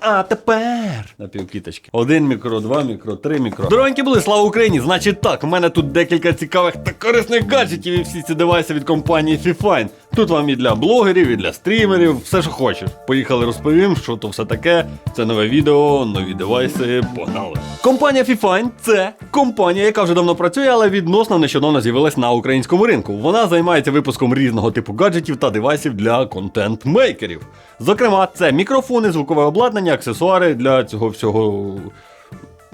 А тепер на півкіточки. Один мікро, два мікро, три мікро. Здоровенькі були, слава Україні! Значить так, у мене тут декілька цікавих та корисних гаджетів і всі ці девайси від компанії Fifine. Тут вам і для блогерів, і для стрімерів, все що хочеш. Поїхали розповім, що то все таке. Це нове відео, нові девайси. Погнали. Компанія Fifine – це компанія, яка вже давно працює, але відносно нещодавно з'явилась на українському ринку. Вона займається випуском різного типу гаджетів та девайсів для контент-мейкерів. Зокрема, це мікрофони, звукове обладнання, аксесуари для цього всього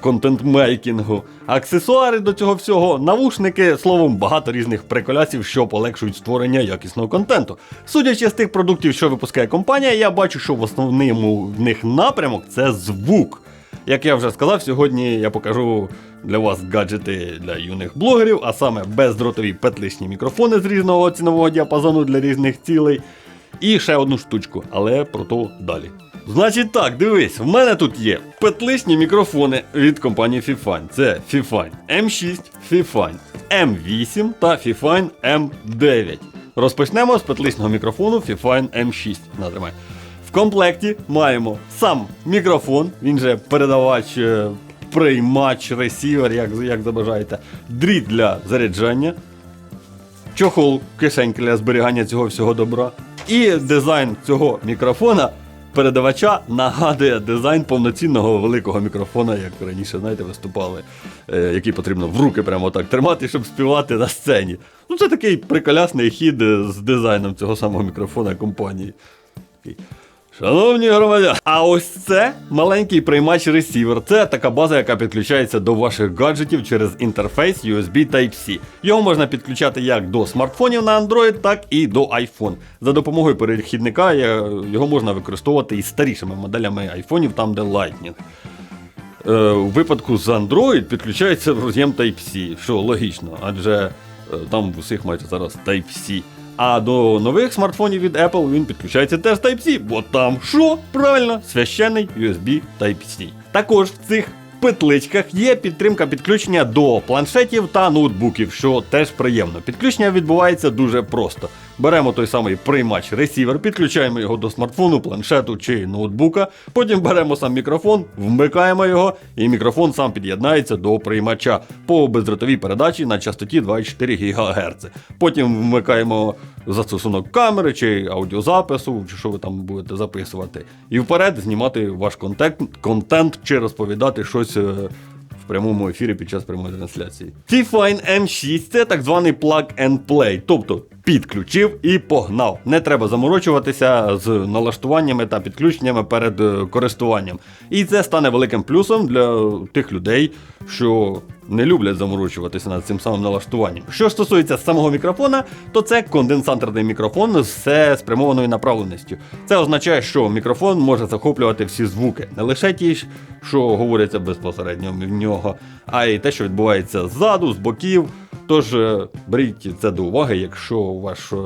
контент-мейкінгу, аксесуари до цього всього, навушники, словом, багато різних приколясів, що полегшують створення якісного контенту. Судячи з тих продуктів, що випускає компанія, я бачу, що в основному в них напрямок це звук. Як я вже сказав, сьогодні я покажу для вас гаджети для юних блогерів, а саме бездротові петличні мікрофони з різного цінового діапазону для різних цілей. І ще одну штучку, але про то далі. Значить так, дивись, в мене тут є петличні мікрофони від компанії Fifine. Це Fifine M6, Fifine M8 та Fifine M9. Розпочнемо з петличного мікрофону Fifine M6. Натримай. В комплекті маємо сам мікрофон, він же передавач, е, приймач, ресівер, як, як забажаєте, дріт для заряджання, чохол, кишенька для зберігання цього всього добра. І дизайн цього мікрофона передавача нагадує дизайн повноцінного великого мікрофона, як раніше, знаєте, виступали, е, який потрібно в руки прямо так тримати, щоб співати на сцені. Ну, це такий приколясний хід е, з дизайном цього самого мікрофона компанії. Шановні громадяни, а ось це маленький приймач ресівер. Це така база, яка підключається до ваших гаджетів через інтерфейс USB Type-C. Його можна підключати як до смартфонів на Android, так і до iPhone. За допомогою перехідника його можна використовувати і старішими моделями айфонів, там де Lightning. Е, у випадку з Android підключається в роз'єм Type-C, що логічно, адже е, там в усіх майже зараз Type-C. А до нових смартфонів від Apple він підключається теж Type-C, бо там що? Правильно, священний USB Type-C. Також в цих петличках є підтримка підключення до планшетів та ноутбуків, що теж приємно. Підключення відбувається дуже просто. Беремо той самий приймач ресівер, підключаємо його до смартфону, планшету чи ноутбука. Потім беремо сам мікрофон, вмикаємо його, і мікрофон сам під'єднається до приймача по бездротовій передачі на частоті 2,4 ГГц. Потім вмикаємо застосунок камери чи аудіозапису, чи що ви там будете записувати. І вперед знімати ваш контент, контент чи розповідати щось. Е, в прямому ефірі під час прямої трансляції. T-Fine M6 це так званий plug and play, тобто підключив і погнав. Не треба заморочуватися з налаштуваннями та підключеннями перед е, користуванням. І це стане великим плюсом для тих людей, що не люблять заморочуватися над цим самим налаштуванням. Що стосується самого мікрофона, то це конденсаторний мікрофон з спрямованою направленістю. Це означає, що мікрофон може захоплювати всі звуки, не лише ті, що говоряться безпосередньо в нього, а й те, що відбувається ззаду, з боків. Тож е, беріть це до уваги, якщо ваш е,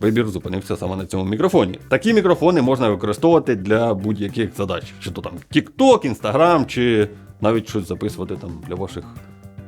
вибір зупинився саме на цьому мікрофоні. Такі мікрофони можна використовувати для будь-яких задач, чи то там TikTok, Instagram, чи навіть щось записувати там для ваших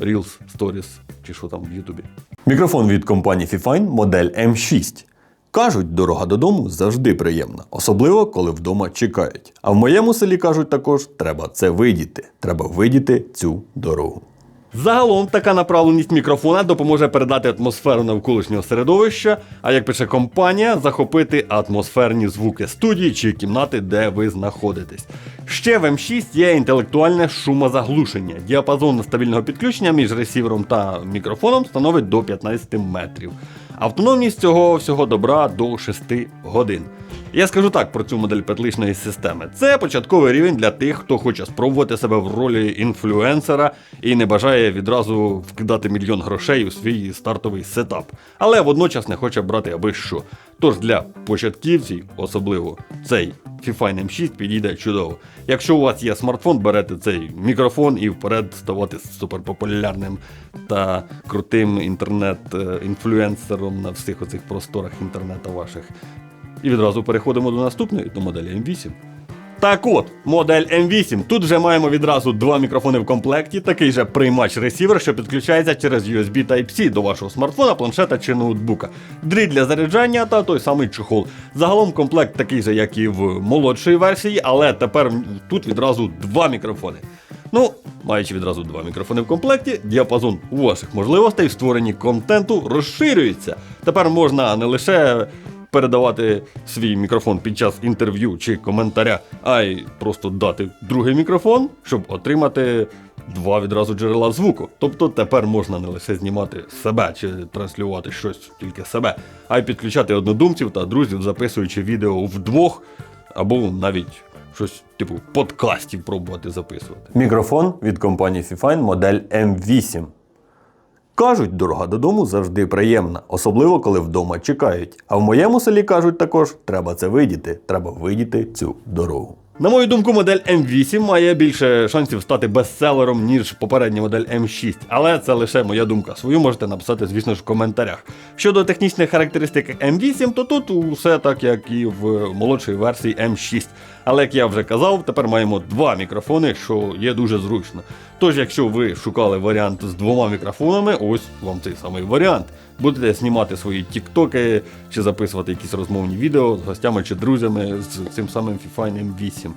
Reels, Stories, чи що там в Ютубі. Мікрофон від компанії Fifine модель M6. Кажуть, дорога додому завжди приємна, особливо коли вдома чекають. А в моєму селі кажуть також, треба це видіти. Треба видіти цю дорогу. Загалом така направленість мікрофона допоможе передати атмосферу навколишнього середовища, а як пише компанія, захопити атмосферні звуки студії чи кімнати, де ви знаходитесь. Ще в М6 є інтелектуальне шумозаглушення. Діапазон стабільного підключення між ресівером та мікрофоном становить до 15 метрів. Автономність цього всього добра до 6 годин. Я скажу так про цю модель петличної системи. Це початковий рівень для тих, хто хоче спробувати себе в ролі інфлюенсера і не бажає відразу вкидати мільйон грошей у свій стартовий сетап, але водночас не хоче брати аби що. Тож для початківців, особливо цей Fifine M6 підійде чудово. Якщо у вас є смартфон, берете цей мікрофон і вперед ставати суперпопулярним та крутим інтернет-інфлюенсером на всіх оцих просторах інтернету ваших. І відразу переходимо до наступної, до моделі M8. Так от, модель М8. Тут вже маємо відразу два мікрофони в комплекті, такий же приймач-ресівер, що підключається через USB Type-C до вашого смартфона, планшета чи ноутбука. Дріт для заряджання та той самий чохол. Загалом комплект такий же, як і в молодшої версії, але тепер тут відразу два мікрофони. Ну, маючи відразу два мікрофони в комплекті, діапазон ваших можливостей в створенні контенту розширюється. Тепер можна не лише передавати свій мікрофон під час інтерв'ю чи коментаря, а й просто дати другий мікрофон, щоб отримати два відразу джерела звуку. Тобто тепер можна не лише знімати себе чи транслювати щось тільки себе, а й підключати однодумців та друзів, записуючи відео вдвох або навіть щось типу подкастів пробувати записувати. Мікрофон від компанії Fifine модель M8. Кажуть, дорога додому завжди приємна, особливо коли вдома чекають. А в моєму селі кажуть також, треба це видіти, треба видіти цю дорогу. На мою думку, модель М8 має більше шансів стати бестселером, ніж попередня модель М6, але це лише моя думка. Свою можете написати, звісно ж, в коментарях. Щодо технічних характеристик М8, то тут усе так, як і в молодшій версії М6. Але як я вже казав, тепер маємо два мікрофони, що є дуже зручно. Тож, якщо ви шукали варіант з двома мікрофонами, ось вам цей самий варіант. Будете знімати свої тіктоки чи записувати якісь розмовні відео з гостями чи друзями з цим самим Fifine M8.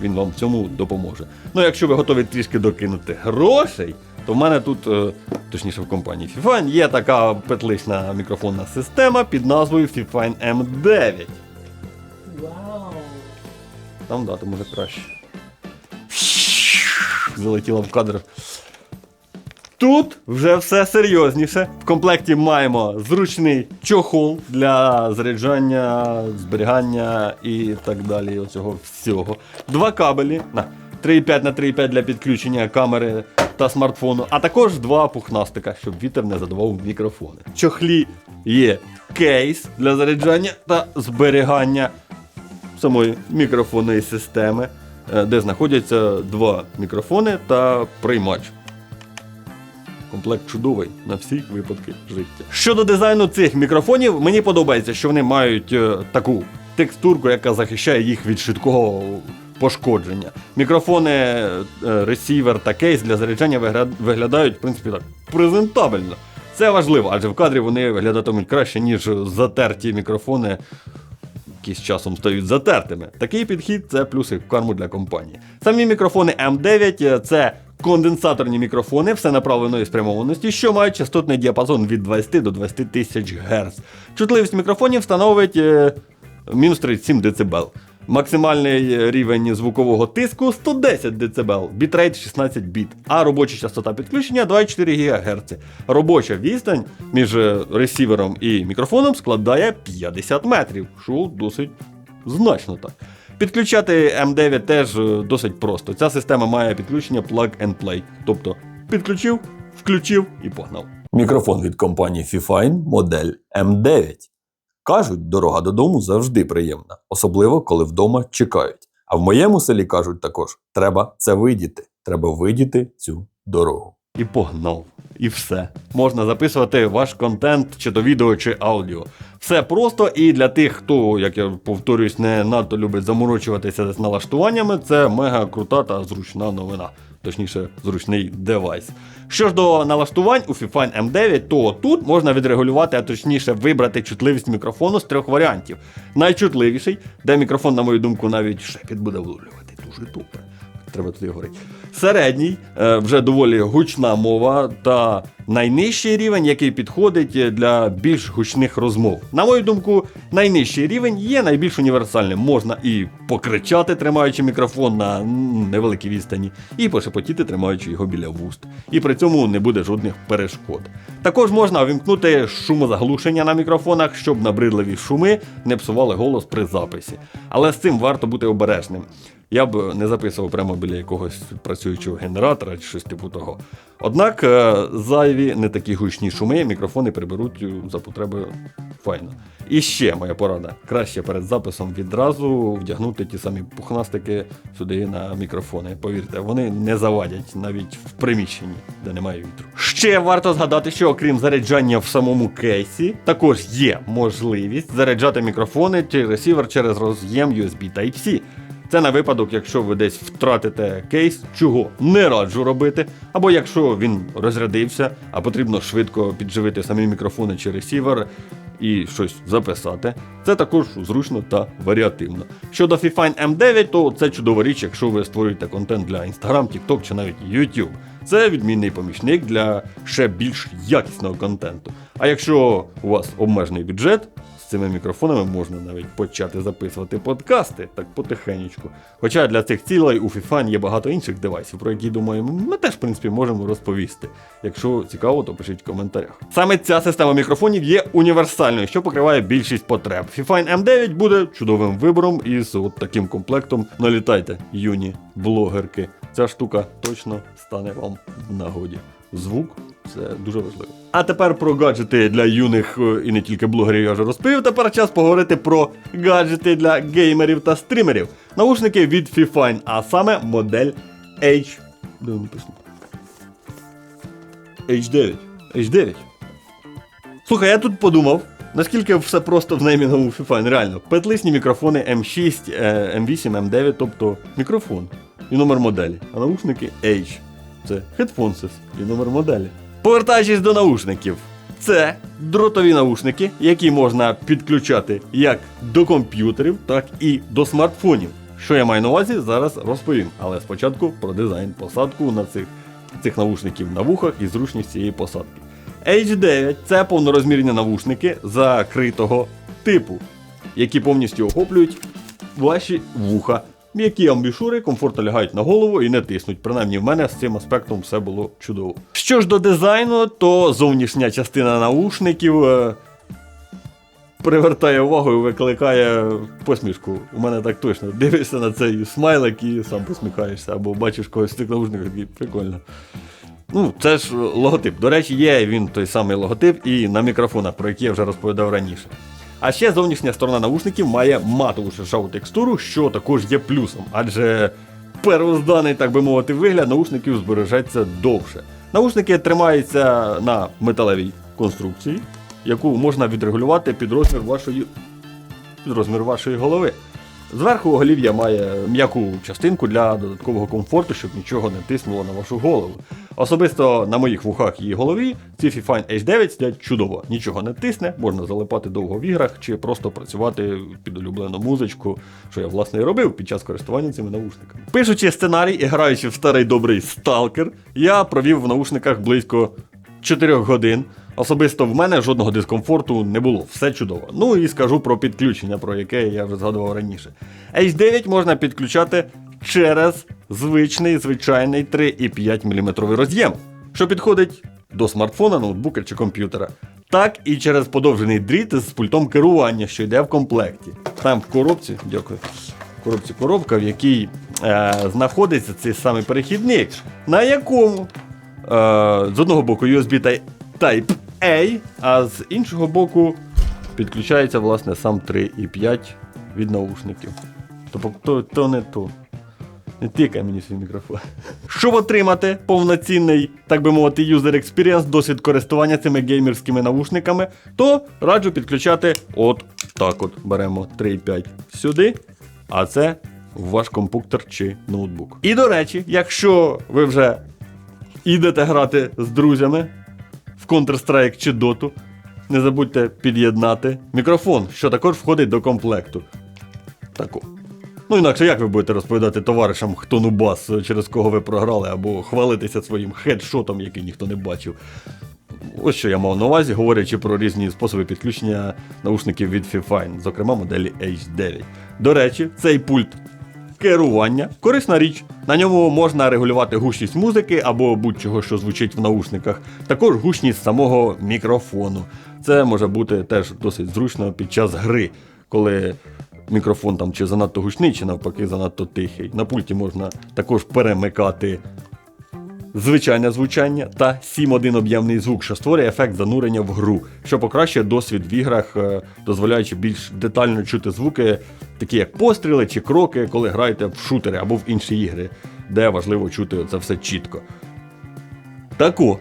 Він вам в цьому допоможе. Ну, якщо ви готові трішки докинути грошей, то в мене тут, е, точніше в компанії Fifine, є така петлична мікрофонна система під назвою Fifine M9. Вау! Там дати може краще. Залетіла в кадр. Тут вже все серйозніше. В комплекті маємо зручний чохол для заряджання, зберігання і так далі. Оцього всього. Два кабелі на 3,5 на 3,5 для підключення камери та смартфону, а також два пухнастика, щоб вітер не задавав мікрофони. В чохлі є кейс для заряджання та зберігання самої мікрофонної системи, е, де знаходяться два мікрофони та приймач. Комплект чудовий на всі випадки життя. Щодо дизайну цих мікрофонів, мені подобається, що вони мають е, таку текстурку, яка захищає їх від швидкого пошкодження. Мікрофони, е, ресівер та кейс для заряджання виглядають, в принципі, так презентабельно. Це важливо, адже в кадрі вони виглядатимуть краще, ніж затерті мікрофони, які з часом стають затертими. Такий підхід це плюси в карму для компанії. Самі мікрофони M9 це конденсаторні мікрофони всенаправленої спрямованості, що мають частотний діапазон від 20 до 20 тисяч Гц. Чутливість мікрофонів становить е, мінус 37 дБ. Максимальний рівень звукового тиску 110 дБ, бітрейт 16 біт, а робоча частота підключення 24 ГГц. Робоча відстань між е, ресівером і мікрофоном складає 50 метрів, що досить значно так. Підключати М9 теж е, досить просто. Ця система має підключення plug and play, тобто підключив, включив і погнав. Мікрофон від компанії Fifine модель М9. Кажуть, дорога додому завжди приємна, особливо коли вдома чекають. А в моєму селі кажуть також: треба це видіти. Треба видіти цю дорогу. І погнав. І все. Можна записувати ваш контент, чи то відео, чи аудіо. Все просто і для тих, хто, як я повторюсь, не надто любить заморочуватися з налаштуваннями, це мега крута та зручна новина. Точніше, зручний девайс. Що ж до налаштувань у Fifine M9, то тут можна відрегулювати, а точніше вибрати чутливість мікрофону з трьох варіантів. Найчутливіший, де мікрофон, на мою думку, навіть шепіт буде вловлювати. Дуже добре. Треба туди говорити. Середній, е, вже доволі гучна мова, та найнижчий рівень, який підходить для більш гучних розмов. На мою думку, найнижчий рівень є найбільш універсальним. Можна і покричати, тримаючи мікрофон на невеликій відстані, і пошепотіти, тримаючи його біля вуст. І при цьому не буде жодних перешкод. Також можна увімкнути шумозаглушення на мікрофонах, щоб набридливі шуми не псували голос при записі. Але з цим варто бути обережним. Я б не записував прямо біля якогось працюючого генератора чи щось типу того. Однак е, зайві не такі гучні шуми мікрофони приберуть е, за потреби файно. І ще моя порада: краще перед записом відразу вдягнути ті самі пухнастики сюди на мікрофони. Повірте, вони не завадять навіть в приміщенні, де немає вітру. Ще варто згадати, що окрім заряджання в самому кейсі, також є можливість заряджати мікрофони чи ресівер через роз'єм USB Type-C. Це на випадок, якщо ви десь втратите кейс, чого не раджу робити, або якщо він розрядився, а потрібно швидко підживити самі мікрофони чи ресівер і щось записати. Це також зручно та варіативно. Щодо Fifine M9, то це чудова річ, якщо ви створюєте контент для Instagram, TikTok чи навіть YouTube. Це відмінний помічник для ще більш якісного контенту. А якщо у вас обмежений бюджет, цими мікрофонами можна навіть почати записувати подкасти так потихенечку. Хоча для цих цілей у Fifine є багато інших девайсів, про які думаю, ми теж в принципі можемо розповісти. Якщо цікаво, то пишіть в коментарях. Саме ця система мікрофонів є універсальною, що покриває більшість потреб. Fifine M9 буде чудовим вибором із от таким комплектом. Налітайте, юні блогерки. Ця штука точно стане вам в нагоді. Звук це дуже важливо. А тепер про гаджети для юних е, і не тільки блогерів я вже розповів. Тепер час поговорити про гаджети для геймерів та стрімерів. Наушники від Fifine, а саме модель H. Де написано? H9. H9. Слухай, я тут подумав, наскільки все просто в неймінговому Fifine. Реально, петлисні мікрофони M6, е, M8, M9, тобто мікрофон і номер моделі. А наушники H. Це Headphones і номер моделі. Повертаючись до наушників. Це дротові наушники, які можна підключати як до комп'ютерів, так і до смартфонів. Що я маю на увазі, зараз розповім. Але спочатку про дизайн посадку на цих, цих наушників на вухах і зручність цієї посадки. H9 це повнорозмірні навушники закритого типу, які повністю охоплюють ваші вуха. М'які амбішури комфортно лягають на голову і не тиснуть. Принаймні в мене з цим аспектом все було чудово. Що ж до дизайну, то зовнішня частина наушників е, привертає увагу і викликає посмішку. У мене так точно. Дивишся на цей смайлик і сам посміхаєшся, або бачиш когось в цих наушниках, такий прикольно. Ну, це ж логотип. До речі, є він той самий логотип і на мікрофонах, про які я вже розповідав раніше. А ще зовнішня сторона наушників має матову шершаву текстуру, що також є плюсом, адже первозданий, так би мовити, вигляд наушників збережеться довше. Наушники тримаються на металевій конструкції, яку можна відрегулювати під розмір вашої, під розмір вашої голови. Зверху оголів'я має м'яку частинку для додаткового комфорту, щоб нічого не тиснуло на вашу голову. Особисто на моїх вухах і голові ці Fifine H9 сидять чудово, нічого не тисне, можна залипати довго в іграх чи просто працювати під улюблену музичку, що я власне і робив під час користування цими наушниками. Пишучи сценарій і граючи в старий добрий сталкер, я провів в наушниках близько 4 годин. Особисто в мене жодного дискомфорту не було, все чудово. Ну і скажу про підключення, про яке я вже згадував раніше. H9 можна підключати через звичний звичайний 3,5 мм роз'єм, що підходить до смартфона, ноутбука чи комп'ютера. Так і через подовжений дріт з пультом керування, що йде в комплекті. Там в коробці, дякую. В коробці коробка, в якій е, знаходиться цей самий перехідник, на якому е, з одного боку USB Type A, а з іншого боку підключається власне сам 3,5 від наушників. Тобто то, то не то. Не тикай мені свій мікрофон. Щоб отримати повноцінний, так би мовити, user experience, досвід користування цими геймерськими наушниками, то раджу підключати от так от. Беремо 3,5 сюди, а це в ваш комп'ютер чи ноутбук. І до речі, якщо ви вже ідете грати з друзями в Counter-Strike чи Dota, не забудьте під'єднати мікрофон, що також входить до комплекту. Таку. Ну інакше як ви будете розповідати товаришам, хто нубас, через кого ви програли, або хвалитися своїм хедшотом, який ніхто не бачив. Ось що я мав на увазі, говорячи про різні способи підключення наушників від Fifine, зокрема моделі H9. До речі, цей пульт керування корисна річ. На ньому можна регулювати гучність музики або будь-чого, що звучить в наушниках, також гучність самого мікрофону. Це може бути теж досить зручно під час гри, коли мікрофон там чи занадто гучний, чи навпаки занадто тихий. На пульті можна також перемикати звичайне звучання та 7.1 об'ємний звук, що створює ефект занурення в гру, що покращує досвід в іграх, е, дозволяючи більш детально чути звуки, такі як постріли чи кроки, коли граєте в шутери або в інші ігри, де важливо чути це все чітко. Тако.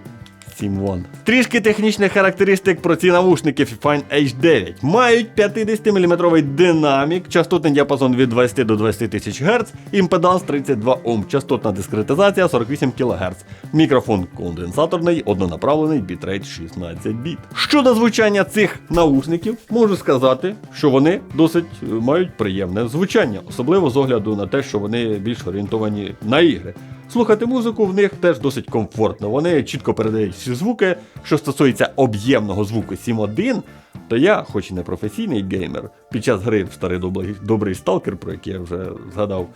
Всім вон. Трішки технічних характеристик про ці навушники Fifine H9. Мають 50-мм динамік, частотний діапазон від 20 до 20 тисяч Гц, імпеданс 32 Ом, частотна дискретизація 48 кГц, мікрофон конденсаторний, однонаправлений, бітрейт 16 біт. Щодо звучання цих навушників, можу сказати, що вони досить е, мають приємне звучання, особливо з огляду на те, що вони більш орієнтовані на ігри. Слухати музику в них теж досить комфортно. Вони чітко передають всі звуки. Що стосується об'ємного звуку 7.1, то я, хоч і не професійний геймер, під час гри в старий добрий, добрий сталкер, про який я вже згадав,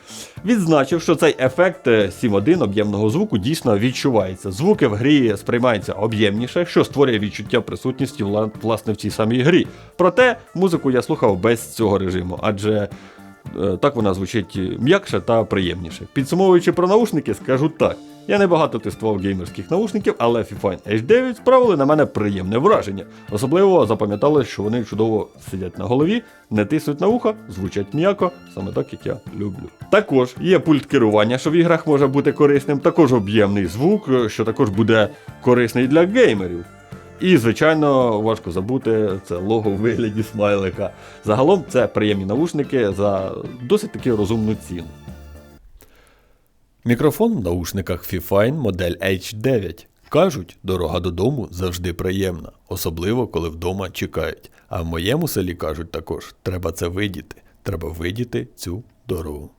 відзначив, що цей ефект е, 7.1 об'ємного звуку дійсно відчувається. Звуки в грі сприймаються об'ємніше, що створює відчуття присутності власне в цій самій грі. Проте музику я слухав без цього режиму, адже Е, Так вона звучить м'якше та приємніше. Підсумовуючи про наушники, скажу так. Я не багато тестував геймерських наушників, але Fifine H9 справили на мене приємне враження. Особливо запам'яталось, що вони чудово сидять на голові, не тиснуть на вуха, звучать м'яко, саме так, як я люблю. Також є пульт керування, що в іграх може бути корисним, також об'ємний звук, е, що також буде корисний для геймерів. І, звичайно, важко забути це лого у вигляді смайлика. Загалом це приємні навушники за досить таки розумну ціну. Мікрофон в наушниках Fifine модель H9. Кажуть, дорога додому завжди приємна, особливо коли вдома чекають. А в моєму селі кажуть також, треба це видіти. Треба видіти цю дорогу.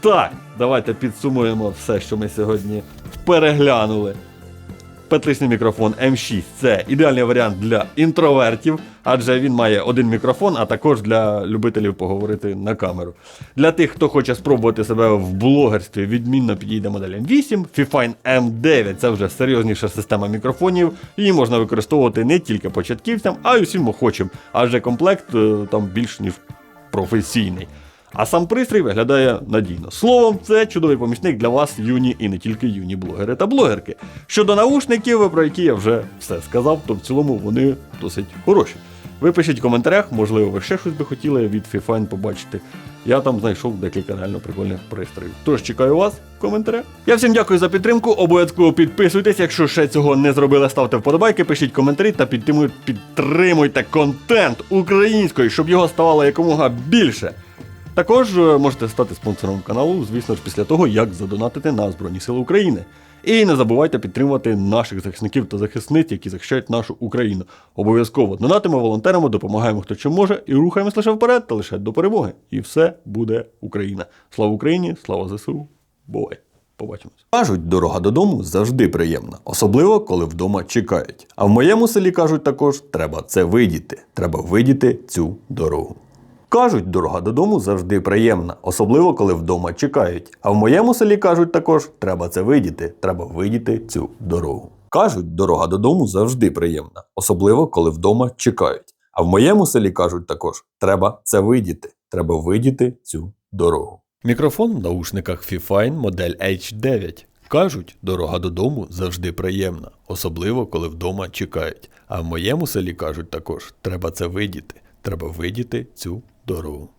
Так, давайте підсумуємо все, що ми сьогодні переглянули. Петличний мікрофон M6 це ідеальний варіант для інтровертів, адже він має один мікрофон, а також для любителів поговорити на камеру. Для тих, хто хоче спробувати себе в блогерстві, відмінно підійде модель M8, Fifine M9 це вже серйозніша система мікрофонів. Її можна використовувати не тільки початківцям, а й усім охочим, адже комплект е, там більш ніж професійний. А сам пристрій виглядає надійно. Словом, це чудовий помічник для вас, юні і не тільки юні блогери та блогерки. Щодо наушників, про які я вже все сказав, то в цілому вони досить хороші. Ви пишіть в коментарях, можливо, ви ще щось би хотіли від Fifine побачити. Я там знайшов декілька реально прикольних пристроїв. Тож чекаю вас в коментарях. Я всім дякую за підтримку. Обов'язково підписуйтесь, якщо ще цього не зробили, ставте вподобайки, пишіть коментарі та підтримуйте, контент українською, щоб його ставало якомога більше. Також е, можете стати спонсором каналу, звісно ж, після того, як задонатити на Збройні Сили України. І не забувайте підтримувати наших захисників та захисниць, які захищають нашу Україну. Обов'язково донатимо, волонтеримо, допомагаємо хто чим може, і рухаємось лише вперед та лише до перемоги. І все буде Україна. Слава Україні, слава ЗСУ. Бувай! Побачимось. Кажуть, дорога додому завжди приємна, особливо коли вдома чекають. А в моєму селі кажуть також, треба це видіти. Треба видіти цю дорогу. Кажуть, дорога додому завжди приємна, особливо коли вдома чекають. А в моєму селі кажуть також, треба це видіти, треба видіти цю дорогу. Кажуть, дорога додому завжди приємна, особливо коли вдома чекають. А в моєму селі кажуть також, треба це видіти, треба видіти цю дорогу. Мікрофон в наушниках Fifine модель H9. Кажуть, дорога додому завжди приємна, особливо коли вдома чекають. А в моєму селі кажуть також, треба це видіти, треба видіти цю дорогу.